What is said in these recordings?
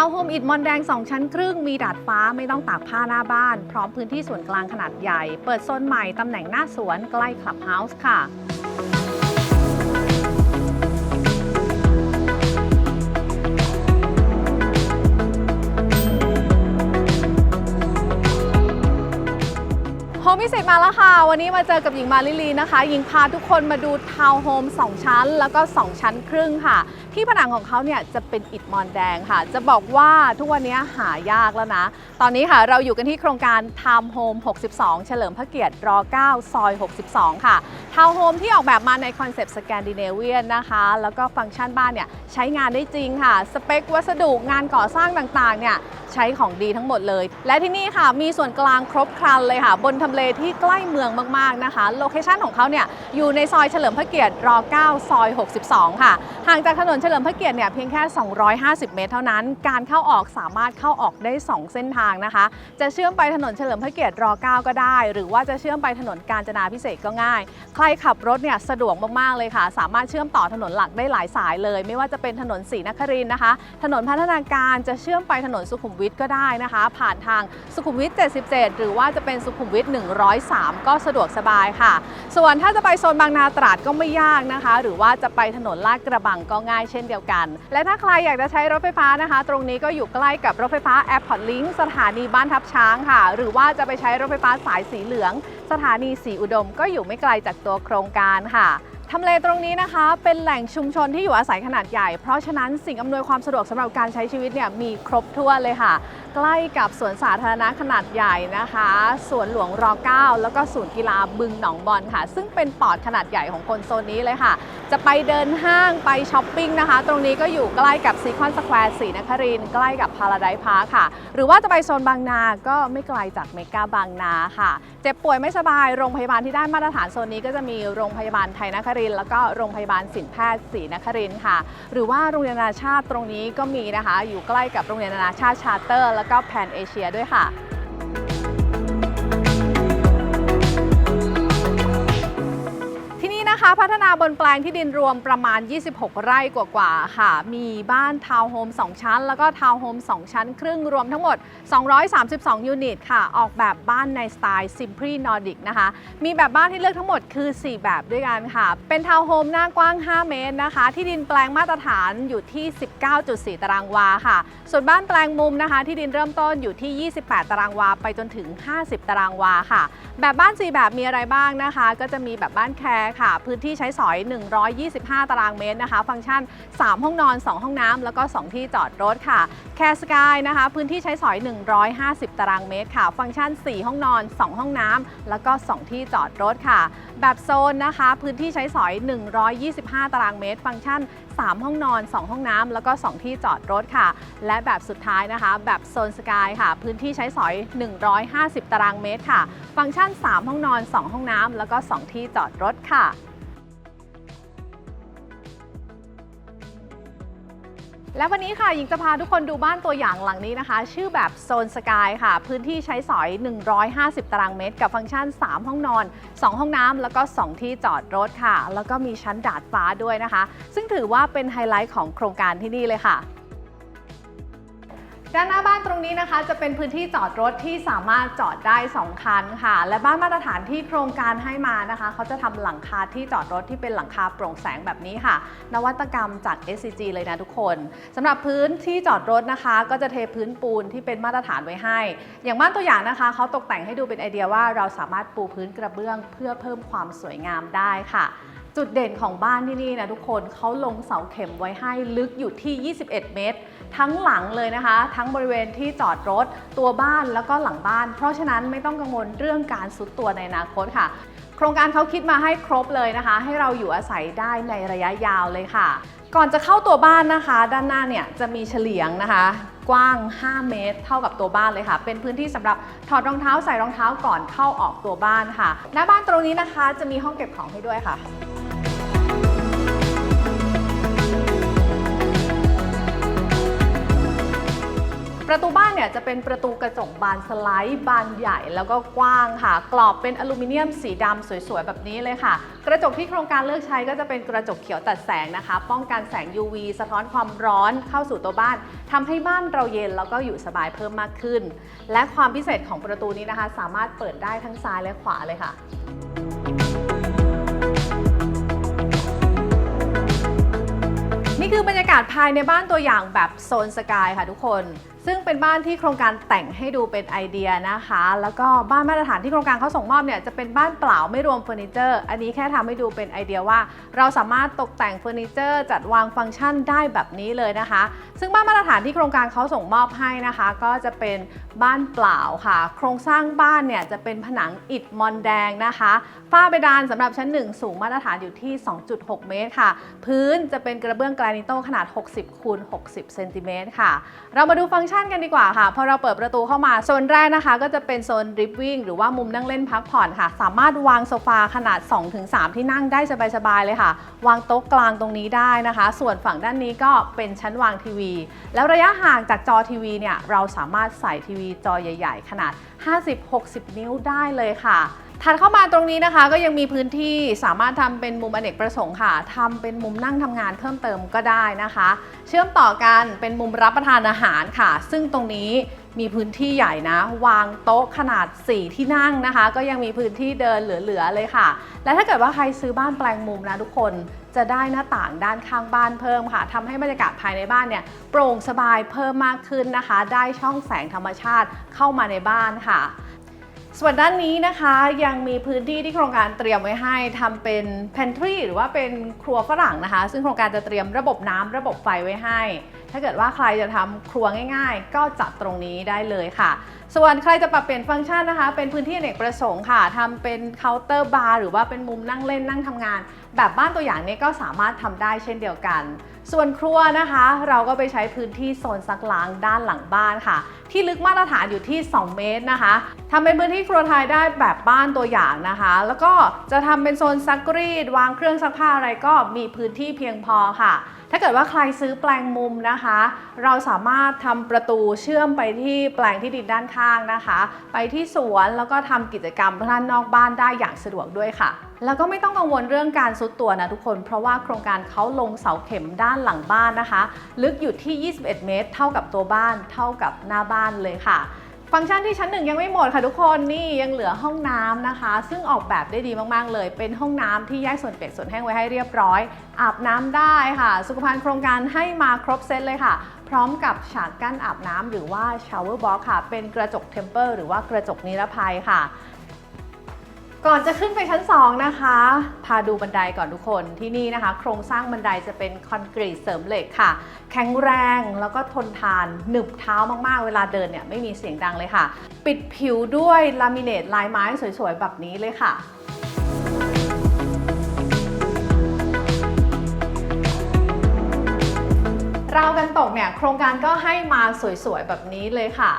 าวน์โฮมอิฐมอนแดง 2 ชั้นครึ่ง มีดาดฟ้าไม่ต้องตากผ้าหน้าบ้าน พร้อมพื้นที่ส่วนกลางขนาดใหญ่ เปิดโซนใหม่ตำแหน่งหน้าสวนใกล้คลับเฮาส์ค่ะ มพิเศษมาแล้วค่ะ วันนี้มาเจอกับหญิงมาลิลีนะคะ หญิงพาทุกคนมาดูทาวน์โฮม2 ชั้น แล้วก็ 2 ชั้นครึ่งค่ะ ที่ผนังของเขาเนี่ยจะเป็นอิฐมอนแดงค่ะ จะบอกว่าทุกวันนี้หายากแล้วนะ ตอนนี้ค่ะเราอยู่กันที่โครงการทาวน์โฮม62 เฉลิมพระเกียรติร9ซอย 62 ค่ะ ทาวน์โฮมที่ออกแบบมาในคอนเซปต์สแกนดิเนเวียนนะคะ แล้วก็ฟังก์ชันบ้านเนี่ยใช้งานได้จริงค่ะ สเปควัสดุงานก่อสร้างต่างๆเนี่ยใช้ของดีทั้งหมดเลย และที่นี่ค่ะมีส่วนกลางครบครันเลยค่ะ บนทำเลที่ใกล้เมืองมากๆนะคะ โลเคชันของเขาเนี่ยอยู่ในซอยเฉลิมพระเกียรติร9ซอย 62 ค่ะ ห่างจากถนนเฉลิมพระเกียรติเนี่ยเพียงแค่ 250 เมตรเท่านั้น การเข้าออกสามารถเข้าออกได้ 2 เส้นทางนะคะ จะเชื่อมไปถนนเฉลิมพระเกียรติร9ก็ได้ หรือว่าจะเชื่อมไปถนนกาญจนาพิเศษก็ง่าย ใครขับรถเนี่ยสะดวกมากๆเลยค่ะ สามารถเชื่อมต่อถนนหลักได้หลายสายเลย ไม่ว่าจะเป็นถนนศรีนครินทร์นะคะ ถนนพัฒนาการจะเชื่อมไปถนนสุขุมวิทก็ได้นะคะ ผ่านทางสุขุมวิท 77 หรือว่าจะเป็นสุขุมวิท103 ก็สะดวกสบายค่ะ ส่วนถ้าจะไปโซนบางนาตราดก็ไม่ยากนะคะ หรือว่าจะไปถนนลาดกระบังก็ง่ายเช่นเดียวกัน และถ้าใครอยากจะใช้รถไฟฟ้านะคะ ตรงนี้ก็อยู่ใกล้กับรถไฟฟ้า Airport Link สถานีบ้านทับช้างค่ะ หรือว่าจะไปใช้รถไฟฟ้าสายสีเหลือง สถานีสีอุดม ก็อยู่ไม่ไกลจากตัวโครงการค่ะทำเลตรงนี้นะคะเป็นแหล่งชุมชนที่อยู่อาศัยขนาดใหญ่ เพราะฉะนั้นสิ่งอำนวยความสะดวกสำหรับการใช้ชีวิตเนี่ยมีครบถ้วนเลยค่ะ ใกล้กับสวนสาธารณะขนาดใหญ่นะคะสวนหลวงร9แล้วก็ศูนย์กีฬาบึงหนองบอนค่ะ ซึ่งเป็นปอดขนาดใหญ่ของคนโซนนี้เลยค่ะ จะไปเดินห้างไปช้อปปิ้งนะคะ ตรงนี้ก็อยู่ใกล้กับซีคอนสแควร์ศรีนครินใกล้กับพาราไดพาร์คค่ะ หรือว่าจะไปโซนบางนาก็ไม่ไกลจากเมกาบางนาค่ะ เจ็บป่วยไม่สบายโรงพยาบาลที่ได้มาตรฐานโซนนี้ก็จะมีโรงพยาบาลไทยนครินแล้วก็โรงพยาบาลสินแพทย์ศรีนครินค่ะ หรือว่าโรงเรียนนานาชาติตรงนี้ก็มีนะคะ อยู่ใกล้กับโรงเรียนนานาชาติชาเตอร์แล้วก็แพนเอเชียด้วยค่ะ นะคะพัฒนาบนแปลงที่ดินรวมประมาณ 26 ไร่กว่าๆค่ะ มีบ้านทาวน์โฮม 2 ชั้น แล้วก็ทาวน์โฮม 2 ชั้น ครึ่งรวมทั้งหมด 232 ยูนิตค่ะ ออกแบบบ้านในสไตล์ Simply Nordic นะคะ มีแบบบ้านที่เลือกทั้งหมดคือ 4 แบบด้วยกันค่ะ เป็นทาวน์โฮมหน้ากว้าง 5 เมตรนะคะ ที่ดินแปลงมาตรฐานอยู่ที่ 19.4 ตารางวาค่ะ ส่วนบ้านแปลงมุมนะคะ ที่ดินเริ่มต้นอยู่ที่ 28 ตารางวา ไปจนถึง 50 ตารางวาค่ะ แบบบ้าน 4 แบบมีอะไรบ้างนะคะ ก็จะมีแบบบ้านแคร์ค่ะพื้นที่ใช้สอย 125 ตารางเมตรนะคะ ฟังก์ชัน 3 ห้องนอน 2 ห้องน้ำแล้วก็ 2 ที่จอดรถค่ะแคสกายนะคะ พื้นที่ใช้สอย 150 ตารางเมตรค่ะ ฟังก์ชัน 4 ห้องนอน 2 ห้องน้ำแล้วก็ 2 ที่จอดรถค่ะ แบบโซนนะคะ พื้นที่ใช้สอย 125 ตารางเมตร ฟังก์ชัน 3 ห้องนอน 2 ห้องน้ำแล้วก็ 2 ที่จอดรถค่ะ และแบบสุดท้ายนะคะ แบบโซนสกายค่ะ พื้นที่ใช้สอย 150 ตารางเมตรค่ะ ฟังก์ชัน 3 ห้องนอน 2 ห้องน้ำแล้วก็ 2 ที่จอดรถค่ะ และวันนี้ค่ะหญิงจะพาทุกคนดูบ้านตัวอย่างหลังนี้นะคะ ชื่อแบบโซนสกายค่ะ พื้นที่ใช้สอย 150 ตารางเมตร กับฟังก์ชัน 3 ห้องนอน 2 ห้องน้ำแล้วก็ 2 ที่จอดรถค่ะ แล้วก็มีชั้นดาดฟ้าด้วยนะคะ ซึ่งถือว่าเป็นไฮไลท์ของโครงการที่นี่เลยค่ะ ด้านหน้าบ้านตรงนี้นะคะ จะเป็นพื้นที่จอดรถที่สามารถจอดได้ 2 คันค่ะ และบ้านมาตรฐานที่โครงการให้มานะคะ เขาจะทำหลังคาที่จอดรถที่เป็นหลังคาโปร่งแสงแบบนี้ค่ะ นวัตกรรมจาก SCG เลยนะทุกคนสำหรับพื้นที่จอดรถนะคะ ก็จะเทพื้นปูนที่เป็นมาตรฐานไว้ให้ อย่างบ้านตัวอย่างนะคะ เขาตกแต่งให้ดูเป็นไอเดียว่าเราสามารถปูพื้นกระเบื้อง เพื่อเพิ่มความสวยงามได้ค่ะ จุดเด่นของบ้านที่นี่นะทุกคนเขาลงเสาเข็มไว้ให้ลึกอยู่ที่ 21 เมตร ทั้งหลังเลยนะคะ ทั้งบริเวณที่จอดรถ ตัวบ้านแล้วก็หลังบ้าน เพราะฉะนั้นไม่ต้องกังวลเรื่องการซุดตัวในอนาคตค่ะ โครงการเขาคิดมาให้ครบเลยนะคะ ให้เราอยู่อาศัยได้ในระยะยาวเลยค่ะ ก่อนจะเข้าตัวบ้านนะคะ ด้านหน้าเนี่ยจะมีเฉลียงนะคะกว้าง 5 เมตร เท่ากับตัวบ้านเลยค่ะ เป็นพื้นที่สำหรับถอดรองเท้าใส่รองเท้าก่อนเข้าออกตัวบ้านค่ะ หน้าบ้านตรงนี้นะคะ จะมีห้องเก็บของให้ด้วยค่ะ ประตูบ้านเนี่ยจะเป็นประตูกระจกบานสไลด์ บานใหญ่แล้วก็กว้างค่ะ กรอบเป็นอลูมิเนียมสีดำสวยๆ แบบนี้เลยค่ะ กระจกที่โครงการเลือกใช้ก็จะเป็นกระจกเขียวตัดแสงนะคะ ป้องกันแสง UV สะท้อนความร้อนเข้าสู่ตัวบ้านทำให้บ้านเราเย็นแล้วก็อยู่สบายเพิ่มมากขึ้น และความพิเศษของประตูนี้นะคะ สามารถเปิดได้ทั้งซ้ายและขวาเลยค่ะนี่คือบรรยากาศภายในบ้านตัวอย่างแบบโซนสกายค่ะทุกคน ซึ่งเป็นบ้านที่โครงการแต่งให้ดูเป็นไอเดียนะคะ แล้วก็บ้านมาตรฐานที่โครงการเขาส่งมอบเนี่ยจะเป็นบ้านเปล่าไม่รวมเฟอร์นิเจอร์ อันนี้แค่ทำให้ดูเป็นไอเดียว่า เราสามารถตกแต่งเฟอร์นิเจอร์ จัดวางฟังก์ชันได้แบบนี้เลยนะคะ ซึ่งบ้านมาตรฐานที่โครงการเขาส่งมอบให้นะคะ ก็จะเป็นบ้านเปล่าค่ะ โครงสร้างบ้านเนี่ยจะเป็นผนังอิฐมอนแดงนะคะฝ้าเพดานสำหรับชั้น 1 สูงมาตรฐานอยู่ที่ 2.6 เมตรค่ะ พื้นจะเป็นกระเบื้องแกรนิโตขนาด 60คูณ60เซนติเมตรค่ะ เรามาดูฟังก์ชันกันดีกว่าค่ะ พอเราเปิดประตูเข้ามา โซนแรกนะคะ ก็จะเป็นโซนริบวิ่งหรือว่ามุมนั่งเล่นพักผ่อนค่ะ สามารถวางโซฟาขนาด 2-3 ที่นั่งได้สบายๆเลยค่ะ วางโต๊ะกลางตรงนี้ได้นะคะ ส่วนฝั่งด้านนี้ก็เป็นชั้นวางทีวี แล้วระยะห่างจากจอทีวีเนี่ย เราสามารถใส่ทีวีจอใหญ่ ๆ ขนาด 50-60 นิ้วได้เลยค่ะ ถัดเข้ามาตรงนี้นะคะก็ยังมีพื้นที่สามารถทำเป็นมุมอเนกประสงค์ค่ะทำเป็นมุมนั่งทำงานเพิ่มเติมก็ได้นะคะ เชื่อมต่อกันเป็นมุมรับประทานอาหารค่ะ ซึ่งตรงนี้มีพื้นที่ใหญ่นะ วางโต๊ะขนาด 4 ที่นั่งนะคะ ก็ยังมีพื้นที่เดินเหลือๆเลยค่ะ และถ้าเกิดว่าใครซื้อบ้านแปลงมุมนะทุกคนจะได้หน้าต่างด้านข้างบ้านเพิ่มค่ะทำให้บรรยากาศภายในบ้านเนี่ยโปร่งสบายเพิ่มมากขึ้นนะคะ ได้ช่องแสงธรรมชาติเข้ามาในบ้านค่ะ ส่วนด้านนี้นะคะยังมีพื้นที่ที่โครงการเตรียมไว้ให้ทำเป็น pantry หรือว่าเป็นครัวฝรั่งนะคะ ซึ่งโครงการจะเตรียมระบบน้ำระบบไฟไว้ให้ ถ้าเกิดว่าใครจะทำครัวง่าย ๆ ก็จัดตรงนี้ได้เลยค่ะ ส่วนใครจะปรับเปลี่ยนฟังก์ชันนะคะ เป็นพื้นที่อเนกประสงค์ค่ะทำเป็นเคาน์เตอร์บาร์หรือว่าเป็นมุมนั่งเล่นนั่งทำงาน แบบบ้านตัวอย่างนี้ก็สามารถทำได้เช่นเดียวกัน ส่วนครัวนะคะ เราก็ไปใช้พื้นที่โซนซักล้างด้านหลังบ้านค่ะ ที่ลึกมาตรฐานอยู่ที่ 2 เมตรนะคะทำเป็นพื้นที่ครัวไทยได้แบบบ้านตัวอย่างนะคะ แล้วก็จะทำเป็นโซนซักรีด วางเครื่องซักผ้าอะไรก็มีพื้นที่เพียงพอค่ะ ถ้าเกิดว่าใครซื้อแปลงมุมนะคะ เราสามารถทำประตูเชื่อมไปที่แปลงที่ดินด้านข้างนะคะ ไปที่สวนแล้วก็ทำกิจกรรมด้านนอกบ้านได้อย่างสะดวกด้วยค่ะ แล้วก็ไม่ต้องกังวลเรื่องการซุดตัวนะทุกคน เพราะว่าโครงการเขาลงเสาเข็มด้านหลังบ้านนะคะ ลึกอยู่ที่ 21 เมตร เท่ากับตัวบ้าน เท่ากับหน้าบ้านเลยค่ะ ฟังก์ชันที่ชั้นหนึ่งยังไม่หมดค่ะทุกคนนี่ยังเหลือห้องน้ำนะคะ ซึ่งออกแบบได้ดีมากๆเลย เป็นห้องน้ำที่แยกส่วนเปียกส่วนแห้งไว้ให้เรียบร้อย อาบน้ำได้ค่ะ สุขภัณฑ์โครงการให้มาครบเซตเลยค่ะ พร้อมกับฉากกั้นอาบน้ำหรือว่า shower box ค่ะ เป็นกระจกเทมเปอร์หรือว่ากระจกนิรภัยค่ะ ก่อนจะขึ้นไปชั้น 2 นะคะ พาดูบันไดก่อนทุกคนที่นี่นะคะ โครงสร้างบันไดจะเป็นคอนกรีตเสริมเหล็กค่ะ แข็งแรงแล้วก็ทนทาน หนึบเท้ามากๆ เวลาเดินเนี่ยไม่มีเสียงดังเลยค่ะ ปิดผิวด้วยลามิเนตลายไม้สวยๆ แบบนี้เลยค่ะราวกันตกเนี่ยโครงการก็ให้มาสวยๆ แบบนี้เลยค่ะ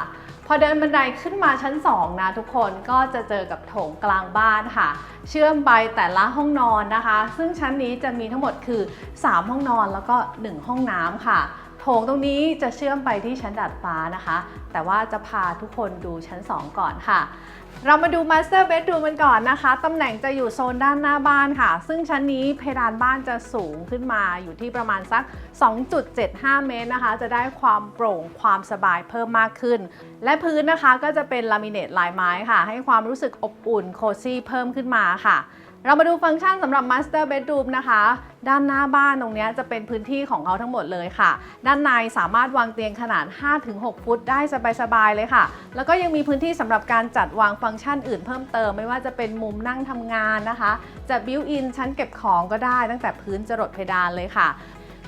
พอเดินบันไดขึ้นมาชั้น 2 นะทุกคนก็จะเจอกับโถงกลางบ้านค่ะ เชื่อมไปแต่ละห้องนอนนะคะ ซึ่งชั้นนี้จะมีทั้งหมดคือ 3 ห้องนอนแล้วก็ 1 ห้องน้ำค่ะโถงตรงนี้จะเชื่อมไปที่ชั้นดาดฟ้านะคะ แต่ว่าจะพาทุกคนดูชั้น 2 ก่อนค่ะ เรามาดู Master Bedroom กันก่อนนะคะ ตำแหน่งจะอยู่โซนด้านหน้าบ้านค่ะ ซึ่งชั้นนี้เพดานบ้านจะสูงขึ้นมาอยู่ที่ประมาณสัก 2.75 เมตรนะคะ จะได้ความโปร่งความสบายเพิ่มมากขึ้น และพื้นนะคะก็จะเป็นลามิเนตลายไม้ค่ะ ให้ความรู้สึกอบอุ่นโคซี่เพิ่มขึ้นมาค่ะ เรามาดูฟังก์ชันสำหรับ Master Bedroom นะคะ ด้านหน้าบ้านตรงนี้จะเป็นพื้นที่ของเขาทั้งหมดเลยค่ะ ด้านในสามารถวางเตียงขนาด 5-6 ฟุตได้สบายๆเลยค่ะ แล้วก็ยังมีพื้นที่สำหรับการจัดวางฟังก์ชันอื่นเพิ่มเติม ไม่ว่าจะเป็นมุมนั่งทำงานนะคะ จะบิวอินชั้นเก็บของก็ได้ตั้งแต่พื้นจรดเพดานเลยค่ะ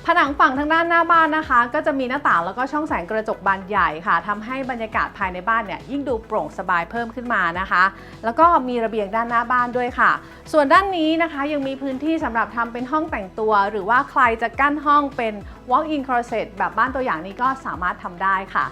ผนังฝั่งทางด้านหน้าบ้านนะคะ ก็จะมีหน้าต่างแล้วก็ช่องแสงกระจกบานใหญ่ค่ะทำให้บรรยากาศภายในบ้านเนี่ยยิ่งดูโปร่งสบายเพิ่มขึ้นมานะคะ แล้วก็มีระเบียงด้านหน้าบ้านด้วยค่ะ ส่วนด้านนี้นะคะยังมีพื้นที่สำหรับทำเป็นห้องแต่งตัว หรือว่าใครจะกั้นห้องเป็น walk-in closet แบบบ้านตัวอย่างนี้ก็สามารถทำได้ค่ะ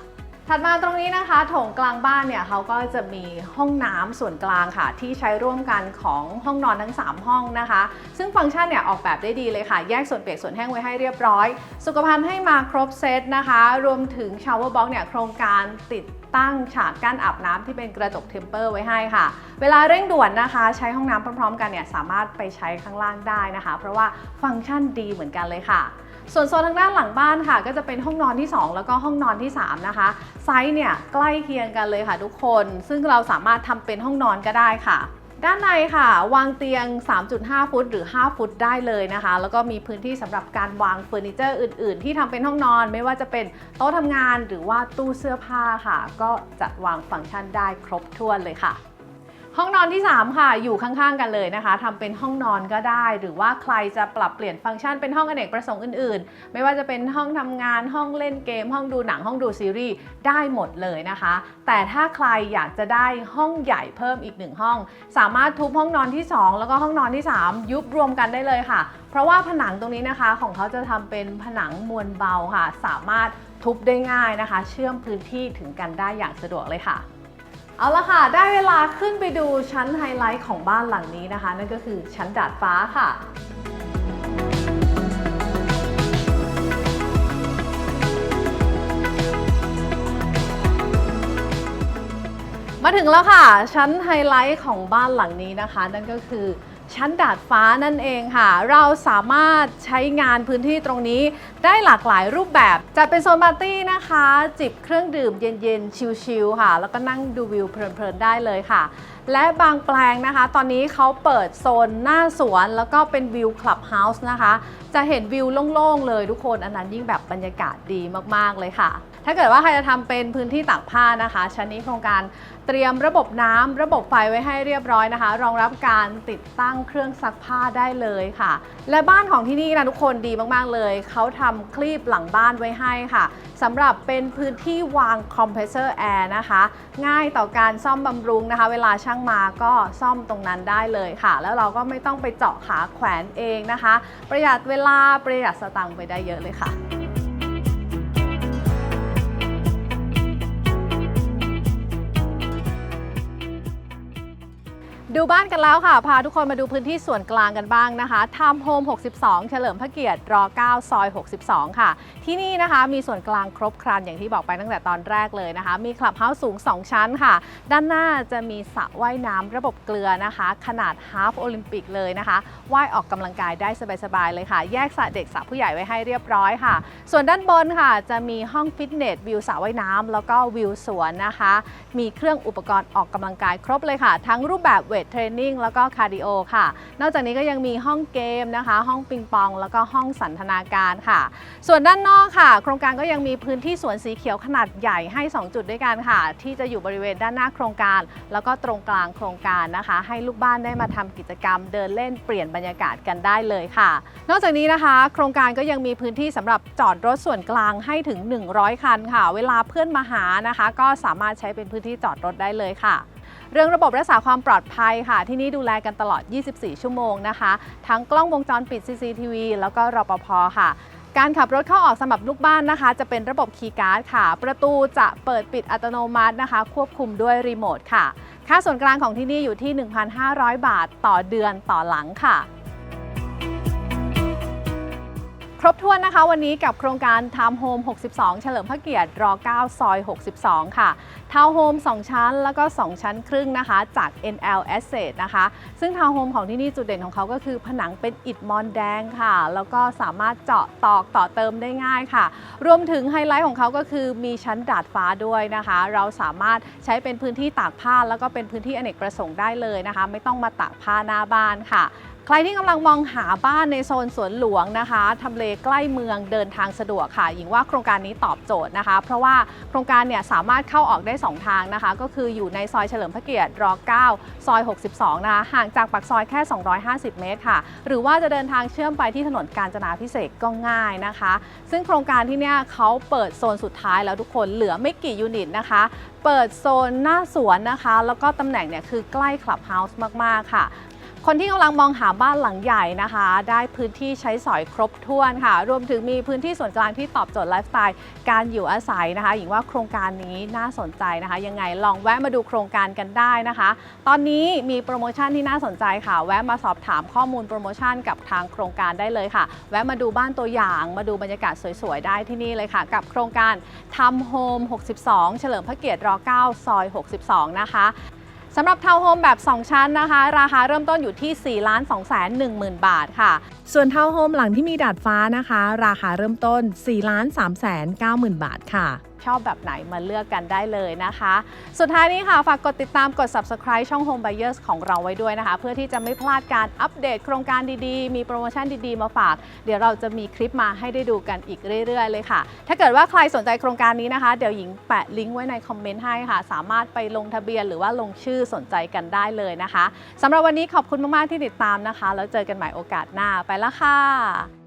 ถัดมาตรงนี้นะคะโถงกลางบ้านเนี่ยเขาก็จะมีห้องน้ำส่วนกลางค่ะ ที่ใช้ร่วมกันของห้องนอนทั้ง 3 ห้องนะคะ ซึ่งฟังก์ชันเนี่ยออกแบบได้ดีเลยค่ะ แยกส่วนเปียกส่วนแห้งไว้ให้เรียบร้อย สุขภัณฑ์ให้มาครบเซตนะคะ รวมถึงชาวเวอร์บ็อกเนี่ยโครงการติดตั้งฉากกั้นอาบน้ำที่เป็นกระจกเทมเปอร์ไว้ให้ค่ะ เวลาเร่งด่วนนะคะ ใช้ห้องน้ำพร้อม ๆ กันเนี่ยสามารถไปใช้ข้างล่างได้นะคะ เพราะว่าฟังก์ชันดีเหมือนกันเลยค่ะ ส่วนโซนทางด้านหลังบ้านค่ะ ก็จะเป็นห้องนอนที่ 2 แล้วก็ห้องนอนที่ 3 นะคะ ไซส์เนี่ยใกล้เคียงกันเลยค่ะทุกคน ซึ่งเราสามารถทำเป็นห้องนอนก็ได้ค่ะด้านในค่ะ วางเตียง 3.5 ฟุต หรือ 5 ฟุตได้เลยนะคะ แล้วก็มีพื้นที่สำหรับการวางเฟอร์นิเจอร์อื่น ๆ ที่ทำเป็นห้องนอน ไม่ว่าจะเป็นโต๊ะทำงานหรือว่าตู้เสื้อผ้าค่ะ ก็จัดวางฟังก์ชันได้ครบถ้วนเลยค่ะ ห้องนอนที่ 3 ค่ะ อยู่ข้างๆกันเลยนะคะทำเป็นห้องนอนก็ได้ หรือว่าใครจะปรับเปลี่ยนฟังก์ชันเป็นห้องอเนกประสงค์อื่นๆ ไม่ว่าจะเป็นห้องทำงานห้องเล่นเกม ห้องดูหนังห้องดูซีรีส์ได้หมดเลยนะคะ แต่ถ้าใครอยากจะได้ห้องใหญ่เพิ่มอีกหนึ่งห้อง สามารถทุบห้องนอนที่ 2 แล้วก็ห้องนอนที่ 3 ยุบรวมกันได้เลยค่ะ เพราะว่าผนังตรงนี้นะคะของเขาจะทำเป็นผนังมวลเบาค่ะ สามารถทุบได้ง่ายนะคะ เชื่อมพื้นที่ถึงกันได้อย่างสะดวกเลยค่ะ เอาละค่ะ ได้เวลาขึ้นไปดูชั้นไฮไลท์ของบ้านหลังนี้นะคะ นั่นก็คือชั้นดาดฟ้าค่ะมาถึงแล้วค่ะ ชั้นไฮไลท์ของบ้านหลังนี้นะคะ นั่นก็คือ ชั้นดาดฟ้านั่นเองค่ะ เราสามารถใช้งานพื้นที่ตรงนี้ได้หลากหลายรูปแบบ จัดเป็นโซนปาร์ตี้นะคะ จิบเครื่องดื่มเย็นๆ ชิลๆ ค่ะ แล้วก็นั่งดูวิวเพลินๆ ได้เลยค่ะ และบางแปลงนะคะ ตอนนี้เขาเปิดโซนหน้าสวน แล้วก็เป็นวิวคลับเฮาส์นะคะ จะเห็นวิวโล่งๆ เลยทุกคน อันนั้นยิ่งแบบบรรยากาศดีมากๆ เลยค่ะ ถ้าเกิดว่าใครจะทำเป็นพื้นที่ตากผ้านะคะ ชั้นนี้โครงการเตรียมระบบน้ำระบบไฟไว้ให้เรียบร้อยนะคะ รองรับการติดตั้งเครื่องซักผ้าได้เลยค่ะ และบ้านของที่นี่นะทุกคนดีมากๆเลย เขาทำคลีปหลังบ้านไว้ให้ค่ะสำหรับเป็นพื้นที่วางคอมเพรสเซอร์แอร์นะคะ ง่ายต่อการซ่อมบำรุงนะคะ เวลาช่างมาก็ซ่อมตรงนั้นได้เลยค่ะ แล้วเราก็ไม่ต้องไปเจาะขาแขวนเองนะคะ ประหยัดเวลาประหยัดสตังค์ไปได้เยอะเลยค่ะ ดูบ้านกันแล้วค่ะ พาทุกคนมาดูพื้นที่ส่วนกลางกันบ้างนะคะทามโฮม 62 เฉลิมพระเกียรติร9ซอย 62 ค่ะ ที่นี่นะคะมีส่วนกลางครบครันอย่างที่บอกไปตั้งแต่ตอนแรกเลยนะคะ มีคลับเฮาส์สูง 2 ชั้นค่ะ ด้านหน้าจะมีสระว่ายน้ำระบบเกลือนะคะ ขนาดฮาฟโอลิมปิกเลยนะคะ ว่ายออกกำลังกายได้สบายๆเลยค่ะ แยกสระเด็กสระผู้ใหญ่ไว้ให้เรียบร้อยค่ะ ส่วนด้านบนค่ะ จะมีห้องฟิตเนสวิวสระว่ายน้ำแล้วก็วิวสวนนะคะ มีเครื่องอุปกรณ์ออกกำลังกายครบเลยค่ะ ทั้งรูปแบบเวทเทรนนิ่งแล้วก็คาร์ดิโอค่ะ นอกจากนี้ก็ยังมีห้องเกมนะคะ ห้องปิงปอง แล้วก็ห้องสันทนาการค่ะ ส่วนด้านนอกค่ะ โครงการก็ยังมีพื้นที่สวนสีเขียวขนาดใหญ่ให้ 2 จุดด้วยกันค่ะ ที่จะอยู่บริเวณด้านหน้าโครงการ แล้วก็ตรงกลางโครงการนะคะ ให้ลูกบ้านได้มาทำกิจกรรม เดินเล่นเปลี่ยนบรรยากาศกันได้เลยค่ะ นอกจากนี้นะคะ โครงการก็ยังมีพื้นที่สำหรับจอดรถส่วนกลางให้ถึง 100 คันค่ะ เวลาเพื่อนมาหานะคะ ก็สามารถใช้เป็นพื้นที่จอดรถได้เลยค่ะ เรื่องระบบรักษาความปลอดภัยค่ะ ที่นี่ดูแลกันตลอด 24 ชั่วโมงนะคะ ทั้งกล้องวงจรปิด CCTV แล้วก็รปภค่ะ การขับรถเข้าออกสำหรับลูกบ้านนะคะ จะเป็นระบบคีย์การ์ดค่ะ ประตูจะเปิดปิดอัตโนมัตินะคะ ควบคุมด้วยรีโมทค่ะ ค่าส่วนกลางของที่นี่อยู่ที่ 1,500 บาท ต่อเดือนต่อหลังค่ะ ครบถ้วนนะคะวันนี้กับโครงการ Town Home 62 เฉลิมพระเกียรติร9ซอย 62 ค่ะทาวน์โฮม 2 ชั้นแล้วก็ 2 ชั้นครึ่งนะคะ จาก NL Asset นะคะ ซึ่งทาวน์โฮมของที่นี่จุดเด่นของเขาก็คือผนังเป็นอิฐมอนแดงค่ะ แล้วก็สามารถเจาะตอกต่อเติมได้ง่ายค่ะ รวมถึงไฮไลท์ของเขาก็คือมีชั้นดาดฟ้าด้วยนะคะ เราสามารถใช้เป็นพื้นที่ตากผ้า แล้วก็เป็นพื้นที่อเนกประสงค์ได้เลยนะคะ ไม่ต้องมาตากผ้าหน้าบ้านค่ะ ใครที่กำลังมองหาบ้านในโซนสวนหลวงนะคะทำเลใกล้เมืองเดินทางสะดวกค่ะหญิงว่าโครงการนี้ตอบโจทย์นะคะ เพราะว่าโครงการเนี่ยสามารถเข้าออกได้ 2 ทางนะคะ ก็คืออยู่ในซอยเฉลิมพระเกียรติร9ซอย 62 นะคะ ห่างจากปากซอยแค่ 250 เมตรค่ะ หรือว่าจะเดินทางเชื่อมไปที่ถนนกาญจนาพิเศษกก็ง่ายนะคะ ซึ่งโครงการที่เนี่ยเขาเปิดโซนสุดท้ายแล้วทุกคนเหลือไม่กี่ยูนิตนะคะเปิดโซนหน้าสวนนะคะ แล้วก็ตำแหน่งเนี่ยคือใกล้คลับเฮาส์มาก ๆ ค่ะ คนที่กำลังมองหาบ้านหลังใหญ่นะคะ ได้พื้นที่ใช้สอยครบถ้วนค่ะ รวมถึงมีพื้นที่ส่วนกลางที่ตอบโจทย์ไลฟ์สไตล์การอยู่อาศัยนะคะหญิงว่าโครงการนี้น่าสนใจนะคะ ยังไงลองแวะมาดูโครงการกันได้นะคะ ตอนนี้มีโปรโมชั่นที่น่าสนใจค่ะ แวะมาสอบถามข้อมูลโปรโมชั่นกับทางโครงการได้เลยค่ะ แวะมาดูบ้านตัวอย่างมาดูบรรยากาศสวยๆได้ที่นี่เลยค่ะ กับโครงการทำโฮม 62 เฉลิมพระเกียรติร 9 ซอย 62 นะคะ สำหรับทาวน์โฮมแบบ 2 ชั้นนะคะ ราคาเริ่มต้นอยู่ที่ 4 2 1 0 0 0 บาทค่ะ ส่วนทาวน์โฮมหลังที่มีดาดฟ้านะคะ ราคาเริ่มต้น 4 3 9 0 0 0 0 บาทค่ะ ชอบแบบไหนมาเลือกกันได้เลยนะคะ สุดท้ายนี้ค่ะ ฝากกดติดตามกด subscribe ช่อง Home Buyers ของเราไว้ด้วยนะคะ เพื่อที่จะไม่พลาดการอัปเดตโครงการดีๆ มีโปรโมชั่นดีๆ มาฝาก เดี๋ยวเราจะมีคลิปมาให้ได้ดูกันอีกเรื่อย ๆ เลยค่ะ ถ้าเกิดว่าใครสนใจโครงการนี้นะคะ เดี๋ยวหญิงแปะลิงก์ไว้ในคอมเมนต์ให้ค่ะ สามารถไปลงทะเบียนหรือว่าลงชื่อสนใจกันได้เลยนะคะสำหรับวันนี้ขอบคุณมากๆที่ติดตามนะคะ แล้วเจอกันใหม่โอกาสหน้าไปละค่ะ